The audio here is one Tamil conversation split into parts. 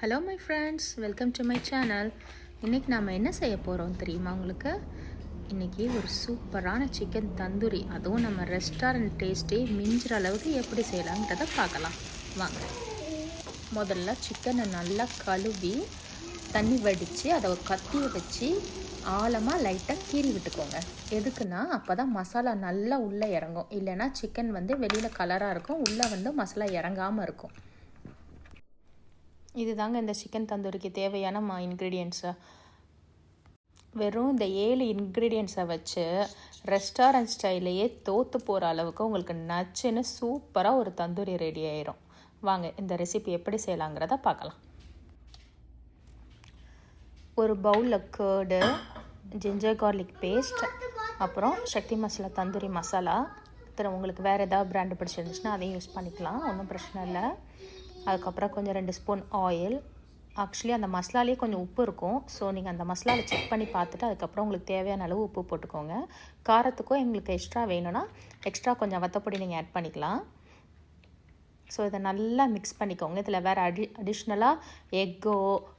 Hello my friends welcome to my channel இன்றைக்கி நாம் என்ன செய்ய போகிறோம் தெரியுமா உங்களுக்கு? இன்றைக்கி ஒரு சூப்பரான சிக்கன் தந்தூரி. அதுவும் நம்ம ரெஸ்டாரண்ட் டேஸ்ட்டே மிஞ்சிற அளவுக்கு எப்படி செய்யலாங்கிறத பார்க்கலாம். வாங்க. முதல்ல சிக்கனை நல்லா கழுவி தண்ணி வடித்து அதை ஒரு கத்தியை வச்சு ஆழமாக லைட்டாக கீறி விட்டுக்கோங்க. எதுக்குன்னா அப்போ தான் மசாலா நல்லா உள்ளே இறங்கும். இல்லைன்னா சிக்கன் வந்து வெளியில் கலராக இருக்கும் உள்ளே வந்து மசாலா இறங்காமல் இருக்கும். இதுதாங்க இந்த சிக்கன் தந்தூரிக்கு தேவையான மா இன்க்ரீடியன்ட்ஸு வெறும் இந்த ஏழு இன்க்ரீடியன்ஸை வச்சு ரெஸ்டாரண்ட் ஸ்டைலையே தோற்று போகிற அளவுக்கு உங்களுக்கு நச்சுன்னு சூப்பராக ஒரு தந்தூரி ரெடி ஆயிரும். வாங்க இந்த ரெசிபி எப்படி செய்யலாங்கிறத பார்க்கலாம். ஒரு பவுலில் கேர்டு ஜிஞ்சர் கார்லிக் பேஸ்ட் அப்புறம் சக்தி மசாலா தந்தூரி மசாலா. திரு உங்களுக்கு வேறு ஏதாவது பிராண்டு பிடிச்சிருந்துச்சுன்னா அதையும் யூஸ் பண்ணிக்கலாம் ஒன்றும் பிரச்சனை இல்லை. அதுக்கப்புறம் கொஞ்சம் ரெண்டு ஸ்பூன் ஆயில் ஆக்சுவலி அந்த மசாலாலேயே கொஞ்சம் உப்பு இருக்கும். ஸோ நீங்கள் அந்த மசாலாவை செக் பண்ணி பார்த்துட்டு அதுக்கப்புறம் உங்களுக்கு தேவையான அளவு உப்பு போட்டுக்கோங்க. காரத்துக்கும் எங்களுக்கு எக்ஸ்ட்ரா வேணும்னா எக்ஸ்ட்ரா கொஞ்சம் வத்தப்பொடி நீங்கள் ஆட் பண்ணிக்கலாம். ஸோ இதை நல்லா மிக்ஸ் பண்ணிக்கோங்க. இதில் வேறு அடி அடிஷ்னலாக எக்கோ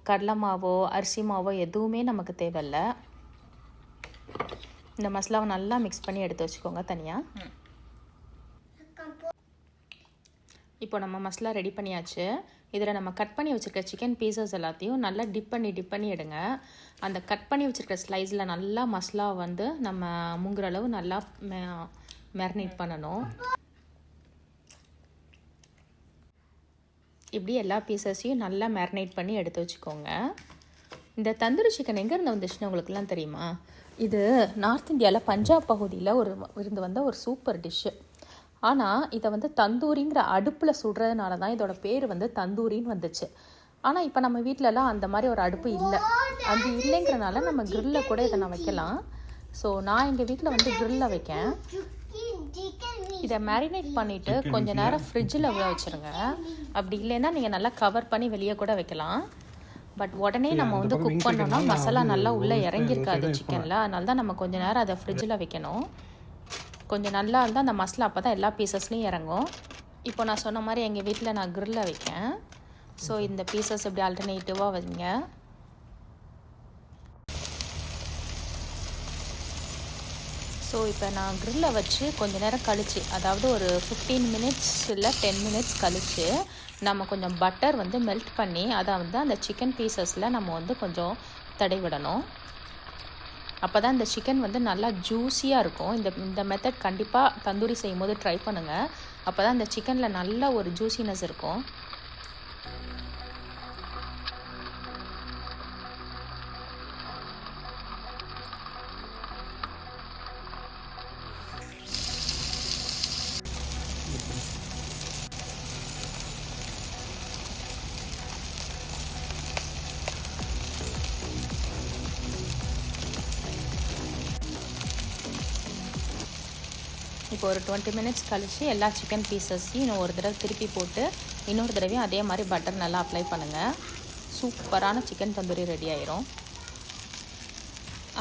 கடலை மாவோ அரிசி மாவோ எதுவுமே நமக்கு தேவையில்லை. இந்த மசாலாவை நல்லா மிக்ஸ் பண்ணி எடுத்து வச்சுக்கோங்க தனியாக இப்போ நம்ம மசாலா ரெடி பண்ணியாச்சு. இதில் நம்ம கட் பண்ணி வச்சுருக்க சிக்கன் பீசஸ் எல்லாத்தையும் நல்லா டிப் பண்ணி டிப் பண்ணி எடுங்க. அந்த கட் பண்ணி வச்சுருக்க ஸ்லைஸில் நல்லா மசாலா வந்து நம்ம முங்குற அளவு நல்லா மேரினேட் பண்ணணும். இப்படி எல்லா பீசஸையும் நல்லா மேரினேட் பண்ணி எடுத்து வச்சுக்கோங்க. இந்த தந்தூரி சிக்கன் எங்கேருந்து வந்துச்சுன்னு உங்களுக்குலாம் தெரியுமா? இது நார்த் இந்தியாவில் பஞ்சாப் பகுதியில் ஒரு இருந்து வந்த ஒரு சூப்பர் டிஷ்ஷு ஆனால் இதை வந்து தந்தூரிங்கிற அடுப்பில் சுடுறதுனால தான் இதோட பேர் வந்து தந்தூரின்னு வந்துச்சு. ஆனால் இப்போ நம்ம வீட்டிலலாம் அந்த மாதிரி ஒரு அடுப்பு இல்லை. அது இல்லைங்கிறனால நம்ம க்ரில்ல கூட இதை நான் வைக்கலாம். ஸோ நான் எங்கள் வீட்டில் வந்து க்ரில்ல வைக்கேன். இதை மேரினேட் பண்ணிவிட்டு கொஞ்ச நேரம் ஃப்ரிட்ஜில் வச்சுருங்க. அப்படி இல்லைன்னா நீங்கள் நல்லா கவர் பண்ணி வெளியே கூட வைக்கலாம். பட் உடனே நம்ம வந்து குக் பண்ணோம்னா மசாலா நல்லா உள்ளே இறங்கியிருக்காது சிக்கனில் அதனால தான் நம்ம கொஞ்ச நேரம் அதை ஃப்ரிட்ஜில் வைக்கணும். கொஞ்சம் நல்லா இருந்தால் அந்த மசாலா அப்போ தான் எல்லா பீசஸ்லையும் இறங்கும். இப்போ நான் சொன்ன மாதிரி எங்கள் வீட்டில் நான் க்ரில்ல வைக்கேன். ஸோ இந்த பீசஸ் இப்படி ஆல்டர்னேட்டிவாக வைங்க. ஸோ இப்போ நான் க்ரில்லை வச்சு கொஞ்ச நேரம் கழிச்சு அதாவது ஒரு ஃபிஃப்டீன் மினிட்ஸ் இல்லை டென் மினிட்ஸ் கழித்து நம்ம கொஞ்சம் பட்டர் வந்து மெல்ட் பண்ணி அதை வந்து அந்த சிக்கன் பீசஸில் நம்ம வந்து கொஞ்சம் தடை விடணும் அப்போ தான் இந்த சிக்கன் வந்து நல்லா ஜூஸியாக இருக்கும். இந்த இந்த மெத்தட் கண்டிப்பாக தந்தூரி செய்யும் போது ட்ரை பண்ணுங்கள் அப்போ தான் இந்த சிக்கனில் நல்ல ஒரு ஜூஸினஸ் இருக்கும். இப்போ ஒரு டுவெண்ட்டி மினிட்ஸ் கழித்து எல்லா சிக்கன் பீசஸையும் இன்னும் ஒரு தடவை திருப்பி போட்டு இன்னொரு தடவையும் அதே மாதிரி பட்டர் நல்லா அப்ளை பண்ணுங்கள் சூப்பரான சிக்கன் தந்தூரி ரெடி ஆயிரும்.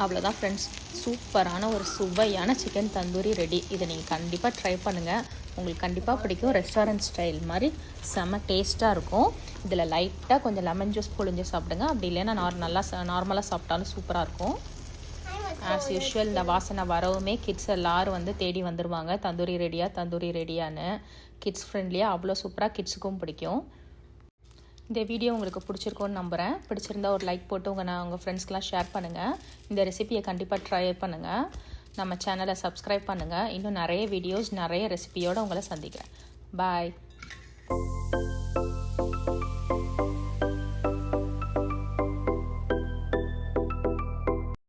அவ்வளோதான் ஃப்ரெண்ட்ஸ் சூப்பரான ஒரு சுவையான சிக்கன் தந்தூரி ரெடி இதை நீங்கள் கண்டிப்பாக ட்ரை பண்ணுங்கள் உங்களுக்கு கண்டிப்பாக பிடிக்கும். ரெஸ்டாரண்ட் ஸ்டைல் மாதிரி செம்ம டேஸ்ட்டாக இருக்கும். இதில் லைட்டாக கொஞ்சம் லெமன் ஜூஸ் புழிஞ்சு சாப்பிடுங்க. அப்படி இல்லைன்னா நார் நல்லா நார்மலாக சாப்பிட்டாலும் சூப்பராக இருக்கும். ஆஸ் யூஷுவல் இந்த வாசனை வரவுமே கிட்ஸ் எல்லோரும் வந்து தேடி வந்துடுவாங்க தந்தூரி ரெடியாக தந்தூரி ரெடியான்னு கிட்ஸ் ஃப்ரெண்ட்லியாக அவ்வளோ சூப்பராக கிட்ஸுக்கும் பிடிக்கும். இந்த வீடியோ உங்களுக்கு பிடிச்சிருக்கோன்னு நம்புகிறேன் பிடிச்சிருந்தா ஒரு லைக் போட்டு உங்கள் நான் உங்கள் ஃப்ரெண்ட்ஸ்க்கெலாம் ஷேர் பண்ணுங்கள் இந்த ரெசிபியை கண்டிப்பாக ட்ரை பண்ணுங்கள் நம்ம சேனலை சப்ஸ்கிரைப் பண்ணுங்கள் இன்னும் நிறைய வீடியோஸ் நிறைய ரெசிபியோடு உங்களை சந்திக்கிறேன். பாய்